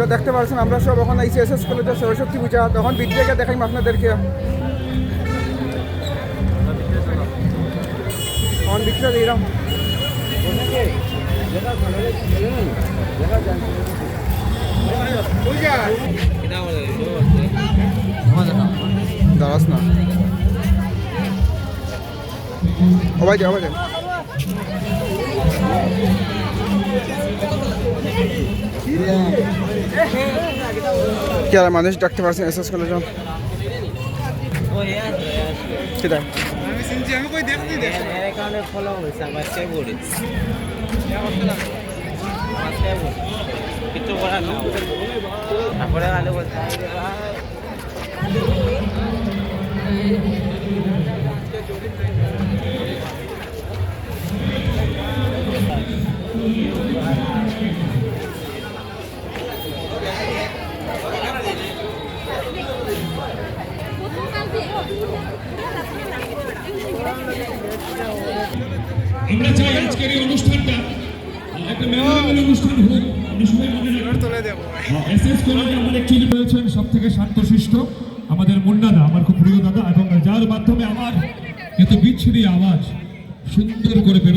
তো দেখতে পাচ্ছেন আমরা সব ওখানে আইসিএসএস কলেজের সরস্বতী পূজা, তখন বিদ্যাকে দেখাই আপনাদেরকে। তখন বিক্রিয়া দিলাম। দাঁড়াস না। অবাই যায় কি আর মানুষ ডাকতে পারছেন এস এস কলেজ সেটা কিছু করার না তারপরে আলো বলতে আমরা চাই আজকের এই অনুষ্ঠানটা একটা মেমোরেবল অনুষ্ঠান হোক। আমরা সবাই মনে এসএস কলেজে আমাদের চিনি রয়েছেন সব থেকে শান্তশিষ্ট আমাদের মুন্নাদা আমার খুব প্রিয় দাদা এবং যার মাধ্যমে আমার এত বিচ্ছিরি আওয়াজ সুন্দর করে বেরো